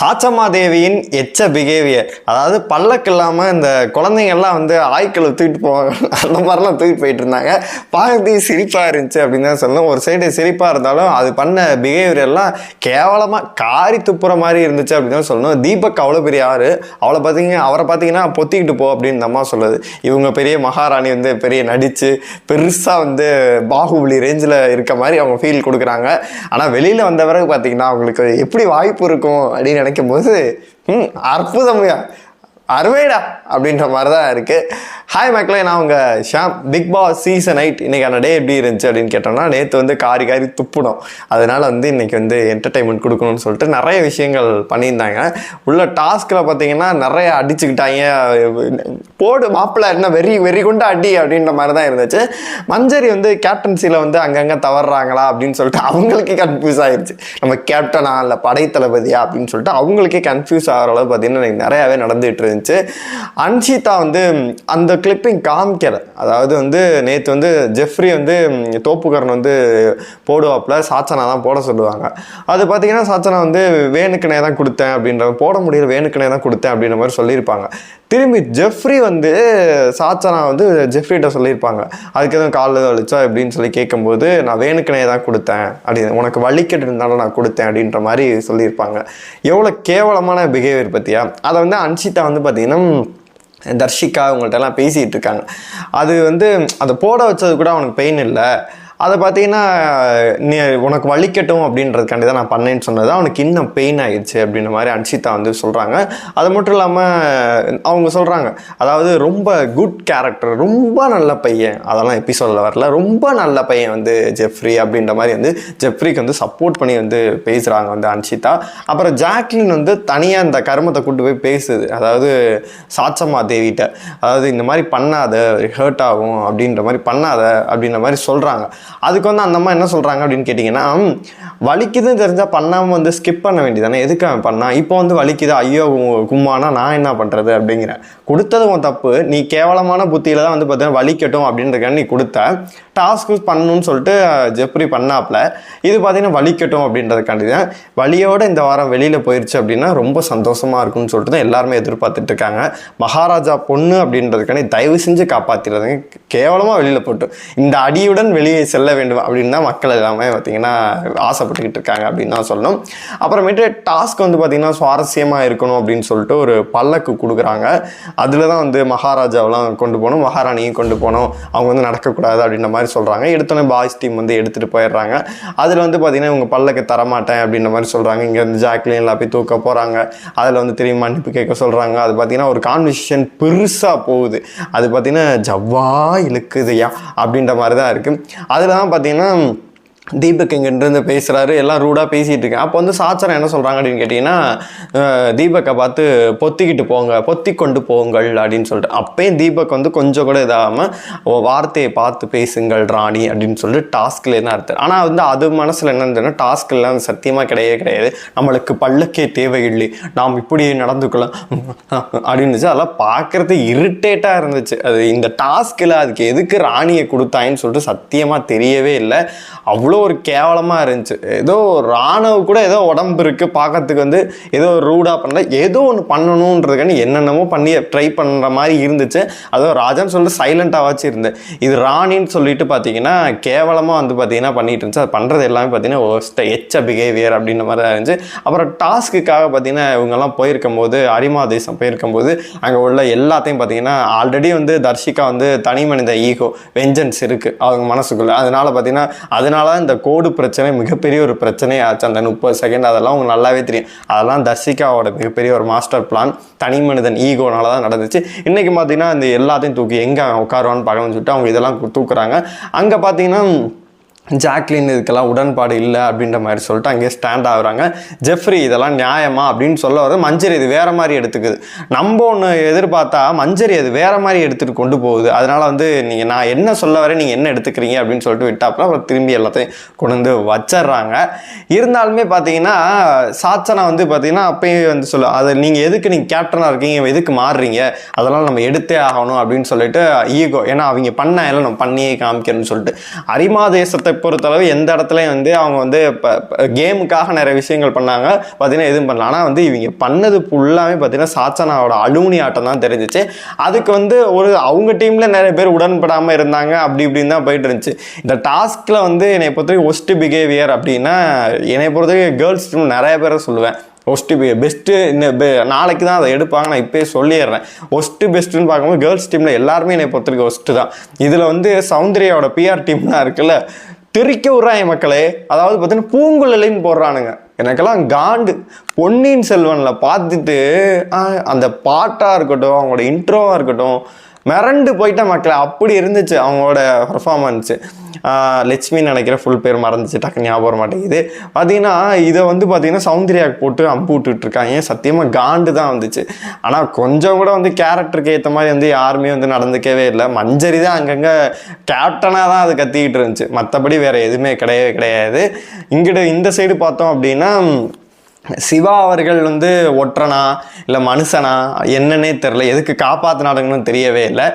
சாச்சம்மா தேவியின் எச்ச பிஹேவியர் அதாவது பல்லக்கு இல்லாமல் இந்த குழந்தைங்கள்லாம் வந்து ஆய்க்களை தூக்கிட்டு போவாங்க. அந்த மாதிரிலாம் தூக்கிட்டு போயிட்டு இருந்தாங்க. பார்க்கறதுக்கு சிரிப்பாக இருந்துச்சு அப்படின்னு தான் சொல்லணும். ஒரு சைடு சிரிப்பாக இருந்தாலும் அது பண்ண பிஹேவியர் எல்லாம் கேவலமாக காரி துப்புற மாதிரி இருந்துச்சு அப்படின்னு தான் சொல்லணும். தீபக் அவ்வளோ பெரிய ஆறு அவளை பார்த்தீங்க அவரை பார்த்தீங்கன்னா பொத்திக்கிட்டு போ அப்படின்னு அம்மா சொல்லுது. இவங்க பெரிய மகாராணி வந்து பெரிய நடித்து பெருசாக வந்து பாகுபலி ரேஞ்சில் இருக்க மாதிரி அவங்க ஃபீல் கொடுக்குறாங்க. ஆனால் வெளியில் வந்த பிறகு பார்த்தீங்கன்னா அவங்களுக்கு எப்படி வாய்ப்பு இருக்கும் அப்படின்னு நினைக்கும் போது ம் அற்புதம்யா அருமைடா அப்படின்ற மாதிரி தான் இருக்குது ஹாய் மக்களே நான் உங்கள் Sham. Bigg Boss season eight இன்றைக்கான டே எப்படி இருந்துச்சு அப்படின்னு கேட்டோம்னா நேற்று வந்து காரி காரி துப்புடும் அதனால் வந்து இன்றைக்கி வந்து என்டர்டைன்மெண்ட் கொடுக்கணும்னு சொல்லிட்டு நிறைய விஷயங்கள் பண்ணியிருந்தாங்க. உள்ள டாஸ்கில் பார்த்தீங்கன்னா நிறைய அடிச்சுக்கிட்டாங்க. போடு மாப்பிள்ளை என்ன வெறி வெறி கொண்டு அடி அப்படின்ற மாதிரி தான் இருந்துச்சு. மஞ்சரி வந்து கேப்டன்சியில் வந்து அங்கங்கே தவறுறாங்களா அப்படின்னு சொல்லிட்டு அவங்களுக்கே கன்ஃபியூஸ் ஆயிடுச்சு நம்ம கேப்டனா இல்லை படை தளபதியா அப்படின்னு சொல்லிட்டு அவங்களுக்கே கன்ஃபியூஸ் ஆகிற அளவு பார்த்தீங்கன்னா நிறையாவே நடந்துகிட்டு இருந்துச்சு. அன்ஷிதா வந்து அந்த கிளிப்பிங் காமிக்கிற அதாவது வந்து நேற்று வந்து ஜெஃப்ரி வந்து தோப்புக்கரன் வந்து போடுவாப்புல சாச்சனா தான் போட சொல்லுவாங்க. அது பார்த்தீங்கன்னா சாச்சனா வந்து வேணுக்குனே தான் கொடுத்தேன் அப்படின்ற போட முடியல வேணுக்குனே தான் கொடுத்தேன் அப்படின்ற மாதிரி சொல்லியிருப்பாங்க. திரும்பி ஜெஃப்ரி வந்து சாச்சனா வந்து ஜெஃப்ரிகிட்ட சொல்லியிருப்பாங்க. அதுக்கு எதுவும் காலில் வலிச்சா அப்படின்னு சொல்லி கேட்கும்போது நான் வேணுக்குனே தான் கொடுத்தேன். அப்படின்னு உனக்கு வலிக்கட்டு இருந்தாலும் நான் கொடுத்தேன் அப்படின்ற மாதிரி சொல்லியிருப்பாங்க. எவ்வளோ கேவலமான பிஹேவியர் பற்றியா அதை வந்து அன்ஷிதா வந்து பார்த்தீங்கன்னா தர்ஷிகா இவங்கள்ட்ட எல்லாம் பேசிகிட்டு இருக்காங்க. அது வந்து அதை போட வச்சது கூட அவனுக்கு பெயின் இல்லை. அதை பார்த்தீங்கன்னா நீ உனக்கு வலிக்கட்டும் அப்படின்றதுக்காண்டி தான் நான் பண்ணேன்னு சொன்னது. அவனுக்கு இன்னும் பெயின் ஆயிடுச்சு அப்படின்ற மாதிரி அன்ஷிதா வந்து சொல்கிறாங்க அது மட்டும் இல்லாமல் அவங்க சொல்கிறாங்க அதாவது ரொம்ப குட் கேரக்டர் ரொம்ப நல்ல பையன். அதெல்லாம் எபிசோடில் வரல. ரொம்ப நல்ல பையன் வந்து ஜெஃப்ரி அப்படின்ற மாதிரி வந்து ஜெஃப்ரிக்கு வந்து சப்போர்ட் பண்ணி வந்து பேசுகிறாங்க வந்து அன்ஷிதா. அப்புறம் ஜாக்லின் வந்து தனியாக இந்த கருமத்தை கூட்டு போய் பேசுது. அதாவது சாச்சம்மா தேவிட்ட. அதாவது இந்த மாதிரி பண்ணாத ஹர்ட் ஆகும் அப்படின்ற மாதிரி பண்ணாத அப்படின்ற மாதிரி சொல்கிறாங்க அதுக்கு வந்து அந்த அம்மா என்ன சொல்கிறாங்க அப்படின்னு கேட்டிங்கன்னா வலிக்குதுன்னு தெரிஞ்சால் பண்ணாமல் வந்து ஸ்கிப் பண்ண வேண்டியதானே எதுக்கு அவன் பண்ணா? இப்போ வந்து வலிக்குது. ஐயோ கும்மானா நான் என்ன பண்ணுறது அப்படிங்கிறேன். கொடுத்தது உன் தப்பு. நீ கேவலமான புத்தியில் தான் வந்து பார்த்தீங்கன்னா வலிக்கட்டும் அப்படின்றக்கான நீ கொடுத்த டாஸ்க்கு பண்ணணும்னு சொல்லிட்டு ஜெப்ரி பண்ணாப்ல. இது பார்த்தீங்கன்னா வலிக்கட்டும் அப்படின்றதுக்காண்டி தான் வலியோட இந்த வாரம் வெளியில் போயிடுச்சு அப்படின்னா ரொம்ப சந்தோஷமாக இருக்கும்னு சொல்லிட்டு தான் எல்லாருமே எதிர்பார்த்துட்டு இருக்காங்க. மகாராஜா பொண்ணு அப்படின்றதுக்காண்டி தயவு செஞ்சு காப்பாற்றிடுறதுங்க கேவலமாக வெளியில் போட்டு. இந்த அடியுடன் வெளியே செல்ல வேண்டும் அப்படின்னு தான் மக்கள் எல்லாமே பார்த்தீங்கன்னா ஆசைப்பட்டுக்கிட்டு இருக்காங்க அப்படின்னு தான் சொல்லணும். அப்புறமேட்டு டாஸ்க் வந்து பார்த்தீங்கன்னா சுவாரஸ்யமாக இருக்கணும் அப்படின்னு சொல்லிட்டு ஒரு பல்லக்கு கொடுக்குறாங்க. அதில் தான் வந்து மகாராஜாவெல்லாம் கொண்டு போகணும் மகாராணியும் கொண்டு போகணும். அவங்க வந்து நடக்கக்கூடாது அப்படின்ற மாதிரி சொல்கிறாங்க எடுத்தோன்னே பாய்ஸ் டீம் வந்து எடுத்துகிட்டு போயிடுறாங்க. அதில் வந்து பார்த்தீங்கன்னா இவங்க பல்லக்கு தரமாட்டேன் அப்படின்ற மாதிரி சொல்கிறாங்க இங்கே வந்து ஜாக்லின் எல்லாம் போய் தூக்க போகிறாங்க அதில் வந்து திரும்பி மன்னிப்பு கேட்க சொல்கிறாங்க அது பார்த்தீங்கன்னா ஒரு கான்வர்சேஷன் பெருசாக போகுது. அது பார்த்தீங்கன்னா ஜவ்வா இழுக்குதையா அப்படின்ற மாதிரி தான் இருக்குது அதில் தான் பார்த்தீங்கன்னா தீபக் இங்கிருந்து பேசுகிறாரு எல்லாம் ரூடாக பேசிகிட்டு இருக்கேன். அப்போ வந்து சாச்சரம் என்ன சொல்கிறாங்க அப்படின்னு கேட்டிங்கன்னா தீபக்கை பார்த்து பொத்திக்கிட்டு போங்க பொத்தி கொண்டு போங்கள் அப்படின்னு சொல்லிட்டு. அப்பயும் தீபக் வந்து கொஞ்சம் கூட இதாகாமல் வார்த்தையை பார்த்து பேசுங்கள் ராணி அப்படின்னு சொல்லிட்டு டாஸ்கில் என்ன அர்த்தம்? ஆனால் வந்து அது மனசில் என்னன்னு சொன்னால் டாஸ்க்லாம் சத்தியமாக கிடையவே கிடையாது. நம்மளுக்கு பல்லக்கே தேவையில்லை. நாம் இப்படி நடந்துக்கலாம். அப்படின்னு அதெல்லாம் பார்க்குறது இரிட்டேட்டாக இருந்துச்சு. அது இந்த டாஸ்கில் அதுக்கு எதுக்கு ராணியை கொடுத்தாயின்னு சொல்லிட்டு சத்தியமாக தெரியவே இல்லை. அவ்வளோ அவ்வளோ ஒரு கேவலமாக இருந்துச்சு. ஏதோ ராணுவ கூட ஏதோ உடம்பு இருக்குது பார்க்கறதுக்கு வந்து ஏதோ ரூடாக பண்ணல ஏதோ ஒன்று பண்ணணுன்றதுக்கான என்னென்னமோ பண்ணி ட்ரை பண்ணுற மாதிரி இருந்துச்சு. அதுவும் ராஜான்னு சொல்லிட்டு சைலண்ட்டாக இருந்தேன் இது ராணின்னு சொல்லிட்டு பார்த்தீங்கன்னா கேவலமாக வந்து பார்த்தீங்கன்னா பண்ணிட்டு இருந்துச்சு. அது பண்ணுறது எல்லாமே பார்த்தீங்கன்னா ஒஸ்ட் எச்ச பிஹேவியர் அப்படின்ற மாதிரி தான் இருந்துச்சு. அப்புறம் டாஸ்க்குக்காக பார்த்தீங்கன்னா இவங்கெல்லாம் போயிருக்கும் போது அரிமா தேசம் போயிருக்கும் போது அங்கே உள்ள எல்லாத்தையும் பார்த்தீங்கன்னா ஆல்ரெடி வந்து தர்ஷிகா வந்து தனி மனித ஈகோ வெஞ்சன்ஸ் இருக்குது அவங்க மனசுக்குள்ளே. அதனால பார்த்தீங்கன்னா அதனால தான் இந்த கோடு பிரச்சனை மிகப்பெரிய ஒரு பிரச்சனையாச்சு அந்த முப்பது செகண்ட் அதெல்லாம் உங்களுக்கு நல்லாவே தெரியும். அதெல்லாம் தர்சிகாவோட மிகப்பெரிய ஒரு மாஸ்டர் பிளான் தனி மனிதன் ஈகோனால தான் நடந்துச்சு. இன்றைக்கி பார்த்தீங்கன்னா இந்த எல்லாத்தையும் தூக்கி எங்கே உட்காருவான்னு பார்க்கணும்னு சொல்லிட்டு அவங்க இதெல்லாம் தூக்குறாங்க. அங்கே பார்த்தீங்கன்னா ஜாக்லின் இதுக்கெல்லாம் உடன்பாடு இல்லை அப்படின்ற மாதிரி சொல்லிட்டு அங்கேயே ஸ்டாண்ட் ஆகுறாங்க. ஜெஃப்ரி இதெல்லாம் நியாயமா அப்படின்னு சொல்ல வர மஞ்சரி இது வேற மாதிரி எடுத்துக்குது. நம்ம ஒன்று எதிர்பார்த்தா மஞ்சரி அது வேற மாதிரி எடுத்துட்டு கொண்டு போகுது. அதனால வந்து நீங்கள் நான் என்ன சொல்ல வரேன் நீங்கள் என்ன எடுத்துக்கிறீங்க அப்படின்னு சொல்லிட்டு விட்டாப்புல அப்புறம் திரும்பி எல்லாத்தையும் கொண்டு வந்து வச்சிடுறாங்க. இருந்தாலுமே பார்த்தீங்கன்னா சாச்சனா வந்து பார்த்தீங்கன்னா அப்பயும் வந்து சொல்ல அது நீங்கள் எதுக்கு நீங்கள் கேப்டனாக இருக்கீங்க எதுக்கு மாறுறீங்க? அதெல்லாம் நம்ம எடுத்தே ஆகணும் அப்படின்னு சொல்லிட்டு ஈகோ ஏன்னா அவங்க பண்ண எல்லாம் நம்ம பண்ணியே காமிக்கிறேன்னு சொல்லிட்டு. அரிமா தேசத்தை பொறுத்தளவு எந்த இடத்துலையும் வந்து அவங்க வந்து இப்போ கேமுக்காக நிறைய விஷயங்கள் பண்ணாங்க. பார்த்தீங்கன்னா எதுவும் பண்ணல. ஆனால் வந்து இவங்க பண்ணது ஃபுல்லாகவே பார்த்தீங்கன்னா சாச்சனாவோட அலுமினி ஆட்டம் தான் தெரிஞ்சிச்சு. அதுக்கு வந்து ஒரு அவங்க டீமில் நிறைய பேர் உடன்படாமல் இருந்தாங்க. அப்படி இப்படின்னு தான் போயிட்டு இருந்துச்சு. இந்த டாஸ்கில் வந்து என்னை பொறுத்தவரைக்கும் ஒஸ்ட் பிஹேவியர் அப்படின்னா என்னை பொறுத்தவரைக்கும் கேர்ள்ஸ் டீம் நிறைய பேரை சொல்லுவேன். ஒஸ்ட்டு பி பெஸ்ட்டு இன்னும் நாளைக்கு தான் அதை எடுப்பாங்க. நான் இப்போயே சொல்லிடுறேன். ஒஸ்ட்டு பெஸ்ட்டுன்னு பார்க்கும்போது கேர்ள்ஸ் டீமில் எல்லாருமே என்னை பொறுத்தவரைக்கும் ஒஸ்ட்டு தான். இதில் வந்து சௌந்தர்யாவோட பிஆர் டீம்லாம் இருக்குல்ல திரிக்க விட்றாங்க மக்களே. அதாவது பார்த்தீங்கன்னா பூங்குழலின்னு போடுறானுங்க. எனக்கெல்லாம் காண்டு. பொன்னியின் செல்வனில் பார்த்துட்டு அந்த பாட்டாக இருக்கட்டும் அவங்களோட இன்ட்ரோவாக இருக்கட்டும் மிரண்டு போயிட்ட மக்களை அப்படி இருந்துச்சு அவங்களோட பர்ஃபார்மன்ஸு லட்சுமி நினைக்கிற ஃபுல் பேர் மறந்துச்சு டக்கு ஞாபகம் வர மாட்டேங்குது. பார்த்தீங்கன்னா இதை வந்து பார்த்தீங்கன்னா சௌந்தர்யாக்கு போட்டு அம்பு விட்டுட்டு இருக்காங்க. சத்தியமாக காண்டு தான் வந்துச்சு. ஆனால் கொஞ்சம் கூட வந்து கேரக்டருக்கு ஏற்ற மாதிரி வந்து யாருமே வந்து நடந்துக்கவே இல்லை. மஞ்சரி தான் அங்கங்கே கேப்டனாக தான் அது கத்திக்கிட்டு இருந்துச்சு. மற்றபடி வேறு எதுவுமே கிடையவே கிடையாது. இங்கிட்ட இந்த சைடு பார்த்தோம் அப்படின்னா சிவா அவர்கள் வந்து ஒற்றனா இல்லை மனுஷனா என்னன்னே தெரில எதுக்கு காப்பாற்றினாடுங்கன்னு தெரியவே இல்லை.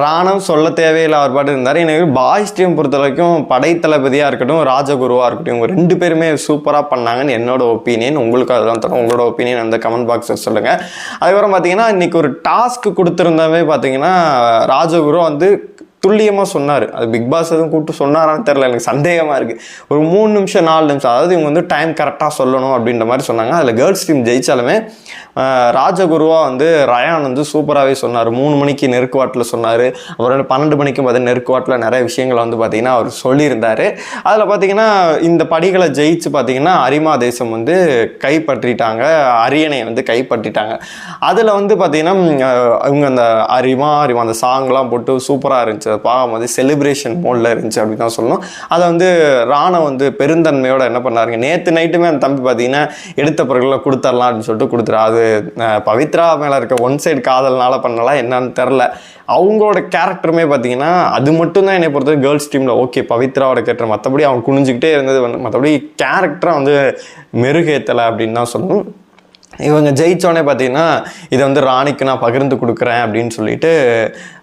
ராணம் சொல்ல தேவையில்லை அவர் பாட்டு இருந்தார். எனக்கு பாய்ஸ் டீம் பொறுத்த வரைக்கும் படைத்தளபதியாக இருக்கட்டும் ராஜகுருவாக இருக்கட்டும் இவங்க ரெண்டு பேருமே சூப்பராக பண்ணாங்கன்னு என்னோட ஒப்பீனியன் உங்களுக்கு அதெல்லாம் தரும். உங்களோட ஒப்பீனியன் அந்த கமெண்ட் பாக்ஸில் சொல்லுங்கள் அதுக்கப்புறம் பார்த்தீங்கன்னா இன்றைக்கி ஒரு டாஸ்க் கொடுத்துருந்தாவே பார்த்தீங்கன்னா ராஜகுரு வந்து துல்லியமாக சொன்னார். அது பிக் பாஸ் எதுவும் கூப்பிட்டு சொன்னாரான்னு தெரில எனக்கு சந்தேகமாக இருக்குது ஒரு மூணு நிமிஷம் நாலு நிமிஷம் அதாவது இவங்க வந்து டைம் கரெக்டாக சொல்லணும் அப்படின்ற மாதிரி சொன்னாங்க. அதில் கேர்ள்ஸ் டீம் ஜெயிச்சாலுமே ராஜகுருவாக வந்து ரயான் வந்து சூப்பராகவே சொன்னார். மூணு மணிக்கு நெருக்குவாட்டில் சொன்னார். அப்புறம் பன்னெண்டு மணிக்கு பார்த்தீங்கன்னா நெருக்குவாட்டில் நிறைய விஷயங்களை வந்து பார்த்தீங்கன்னா அவர் சொல்லியிருந்தார். அதில் பார்த்தீங்கன்னா இந்த படிகளை ஜெயிச்சு பார்த்தீங்கன்னா அரிமா தேசம் வந்து கைப்பற்றிட்டாங்க. அரியணை வந்து கைப்பற்றிட்டாங்க. அதில் வந்து பார்த்திங்கன்னா இவங்க அந்த அரிமா அரிமா அந்த சாங்லாம் போட்டு சூப்பராக இருந்துச்சு. பாகம் வந்து செலிப்ரேஷன் மோடில் இருந்துச்சு அப்படின்னு தான் சொல்லணும். அதை வந்து ராணை வந்து பெருந்தன்மையோட என்ன பண்ணாருங்க நேற்று நைட்டுமே அந்த தம்பி பார்த்தீங்கன்னா எடுத்த பொருட்களை கொடுத்துடலாம் அப்படின்னு சொல்லிட்டு கொடுத்துரு அது பவித்ரா மேலே இருக்க ஒன் சைடு காதல்னால பண்ணலாம் என்னன்னு தெரில அவங்களோட கேரக்டருமே பார்த்தீங்கன்னா அது மட்டும் தான் என்னை பொறுத்தவரை கேர்ள்ஸ் டீமில் ஓகே பவித்ராவோட கேரக்டர் மற்றபடி அவங்க குனிஞ்சுக்கிட்டே இருந்தது வந்து மற்றபடி கேரக்டராக வந்து மெருகேத்தலை அப்படின்னு தான் சொல்லணும். இவங்க ஜெயித்தோடனே பார்த்தீங்கன்னா இதை வந்து ராணிக்கு நான் பகிர்ந்து கொடுக்குறேன் அப்படின்னு சொல்லிட்டு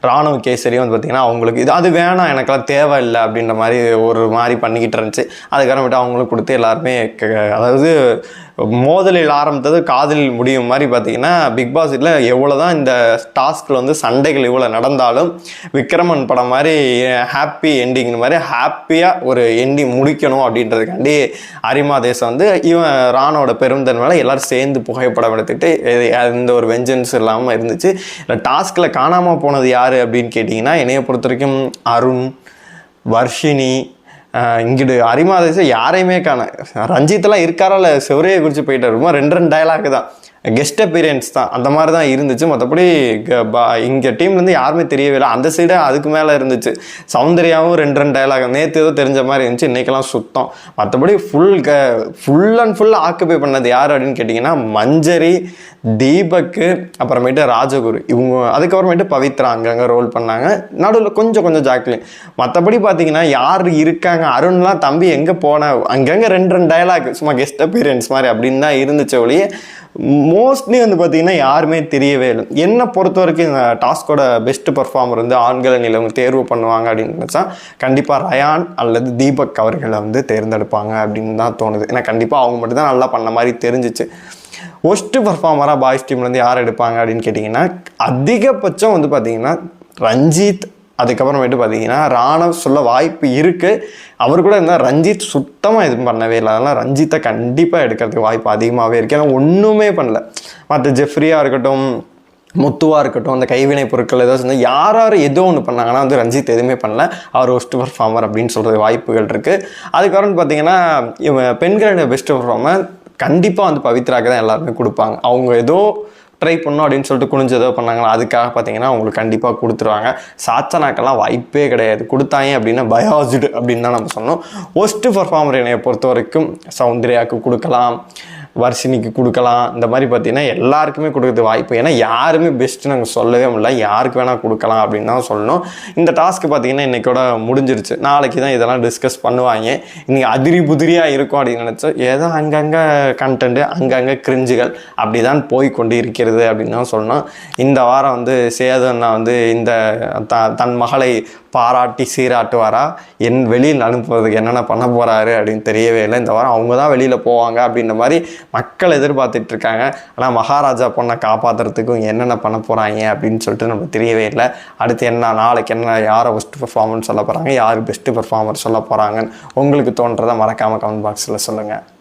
ராணுவ கேசரி வந்து பார்த்தீங்கன்னா அவங்களுக்கு இது அது வேணாம் எனக்கெல்லாம் தேவை இல்லை அப்படின்ற மாதிரி ஒரு மாதிரி பண்ணிக்கிட்டு இருந்துச்சு. அதுக்கப்புறமேட்டு அவங்களுக்கு கொடுத்து எல்லாருமே க- அதாவது மோதலில் ஆரம்பித்தது காதலில் முடியும் மாதிரி பார்த்தீங்கன்னா பிக் பாஸ் இதில் எவ்வளோ தான் இந்த டாஸ்கில் வந்து சண்டைகள் இவ்வளோ நடந்தாலும் விக்ரமன் படம் மாதிரி ஹாப்பி எண்டிங் மாதிரி ஹாப்பியாக ஒரு எண்டிங் முடிக்கணும் அப்படின்றதுக்காண்டி அரிமா தேசம் வந்து இவன் ராணோட பெருந்தன்மையில எல்லோரும் சேர்ந்து புகைப்படம் எடுத்துகிட்டு எந்த ஒரு வெஞ்சன்ஸ் இல்லாமல் இருந்துச்சு. இல்லை டாஸ்கில் காணாமல் போனது யார் அப்படின்னு கேட்டிங்கன்னா என்னைய பொறுத்த வரைக்கும் அருண் வர்ஷினி ஆஹ் இங்கிட்டு அரிமாதேசம் யாரையுமே காண ரஞ்சித்லாம் இருக்காரா இல்லை செவரையை குறித்து போயிட்டார். ரொம்ப ரெண்டு ரெண்டு டயலாக் தான். கெஸ்ட் அப்பீரியன்ஸ் தான். அந்த மாதிரி தான் இருந்துச்சு. மற்றபடி இங்கே டீம்லேருந்து யாருமே தெரியவே இல்லை. அந்த சைடு அதுக்கு மேலே இருந்துச்சு. சௌந்தர்யாவும் ரெண்டு ரெண்டு டயலாக் நேற்று ஏதோ தெரிஞ்ச மாதிரி இருந்துச்சு. இன்றைக்கெல்லாம் சுத்தம். மற்றபடி ஃபுல் க ஃபுல் அண்ட் ஃபுல் ஆக்குபை பண்ணது யார் அப்படின்னு கேட்டிங்கன்னா மஞ்சரி தீபக்கு அப்புறமேட்டு ராஜகுரு. இவங்க அதுக்கப்புறமேட்டு பவித்ரா அங்கங்கே ரோல் பண்ணாங்க. நடுவில் கொஞ்சம் கொஞ்சம் ஜாக்லின் மற்றபடி பார்த்தீங்கன்னா யார் இருக்காங்க? அருண்லாம் தம்பி எங்கே போன அங்கங்கே ரெண்டு ரெண்டு டயலாக் சும்மா கெஸ்ட் அப்பீரியன்ஸ் மாதிரி அப்படின்னு தான் இருந்துச்சு ஒழிய மோஸ்ட்லி வந்து பார்த்தீங்கன்னா யாருமே தெரியவே இல்லை. என்னை பொறுத்த வரைக்கும் இந்த டாஸ்கோட பெஸ்ட் பர்ஃபார்மர் வந்து ஆண்களை நிலவங்க தேர்வு பண்ணுவாங்க அப்படின்னு நினச்சா கண்டிப்பாக ரயான் அல்லது தீபக் அவர்களை வந்து தேர்ந்தெடுப்பாங்க அப்படின்னு தான் தோணுது. ஏன்னா கண்டிப்பாக அவங்க மட்டும் தான் நல்லா பண்ண மாதிரி தெரிஞ்சிச்சு. ஒஸ்ட்டு பர்ஃபார்மராக பாய்ஸ் டீம்லேருந்து யார் எடுப்பாங்க அப்படின்னு கேட்டிங்கன்னா அதிகபட்சம் வந்து பார்த்தீங்கன்னா ரஞ்சித் அதுக்கப்புறமேட்டு பார்த்தீங்கன்னா ராணவ் சொல்ல வாய்ப்பு இருக்குது அவர் கூட இருந்தால் ரஞ்சித் சுத்தமாக எதுவும் பண்ணவே இல்லை. அதனால் ரஞ்சித்தை கண்டிப்பாக எடுக்கிறதுக்கு வாய்ப்பு அதிகமாகவே இருக்குது ஏன்னா ஒன்றுமே பண்ணல. மற்ற ஜெஃப்ரியாக இருக்கட்டும் முத்துவாக இருக்கட்டும் அந்த கைவினை பொருட்கள் ஏதாவது செஞ்சா யார் யார் ஏதோ ஒன்று பண்ணாங்கன்னா வந்து ரஞ்சித் எதுவுமே பண்ணல. அவர் ஒஸ்ட் பர்ஃபார்மர் அப்படின்னு சொல்கிறது வாய்ப்புகள் இருக்குது அதுக்கப்புறம் பார்த்தீங்கன்னா இவன் பெண்களோட பெஸ்ட் பர்ஃபார்மர் கண்டிப்பாக வந்து பவித்ராக்கு தான் எல்லாருமே கொடுப்பாங்க. அவங்க ஏதோ ட்ரை பண்ணோம் அப்படின்னு சொல்லிட்டு குனிஞ்சு ஏதோ பண்ணாங்களா அதுக்காக பார்த்தீங்கன்னா உங்களுக்கு கண்டிப்பாக கொடுத்துருவாங்க. சாத்தனாக்கெல்லாம் வாய்ப்பே கிடையாது. கொடுத்தாங்க அப்படின்னா பயாசிடு அப்படின்னு தான் நம்ம சொன்னோம் ஒஸ்ட்டு பர்ஃபார்மர் என்னையை பொறுத்த வரைக்கும் சௌந்தர்யாவுக்கு கொடுக்கலாம். வர்ஷினிக்கு கொடுக்கலாம். இந்த மாதிரி பார்த்தீங்கன்னா எல்லாருக்குமே கொடுக்குறது வாய்ப்பு. ஏன்னா யாருமே பெஸ்ட்டு நாங்கள் சொல்லவே முடியல. யாருக்கு வேணால் கொடுக்கலாம் அப்படின்னு தான் சொல்லணும். இந்த டாஸ்க்கு பார்த்தீங்கன்னா இன்றைக்கோட முடிஞ்சிருச்சு. நாளைக்கு தான் இதெல்லாம் டிஸ்கஸ் பண்ணுவாங்க. இன்றைக்கி அதிரி புதிரியாக இருக்கும் அப்படின்னு நினச்சோம் ஏதோ அங்கங்கே கண்டென்ட்டு அங்கங்கே கிரிஞ்சுகள் அப்படி தான் போய் கொண்டு இருக்கிறது அப்படின்னு தான் சொல்லணும். இந்த வாரம் வந்து சேதன்னா வந்து இந்த த தன் மகளை பாராட்டி சீராட்டுவாரா? என் வெளியில் அனுப்புவதுக்கு என்னென்ன பண்ண போகிறாரு அப்படின்னு தெரியவே இல்லை. இந்த வாரம் அவங்க தான் வெளியில் போவாங்க அப்படின்ற மாதிரி மக்கள் எதிர்பார்த்துட்டு இருக்காங்க ஆனால் மகாராஜா பொண்ணை காப்பாற்றுறதுக்கும் என்னென்ன பண்ண போகிறாங்க அப்படின்னு சொல்லிட்டு நமக்கு தெரியவே இல்லை. அடுத்து என்ன நாளைக்கு என்ன யாரை ஃபஸ்ட்டு பெர்ஃபார்மன்ஸ் சொல்ல போகிறாங்க யார் பெஸ்ட்டு பெர்ஃபார்மர் சொல்ல போகிறாங்கன்னு உங்களுக்கு தோன்றதை மறக்காமல் கமெண்ட் பாக்ஸில் சொல்லுங்கள்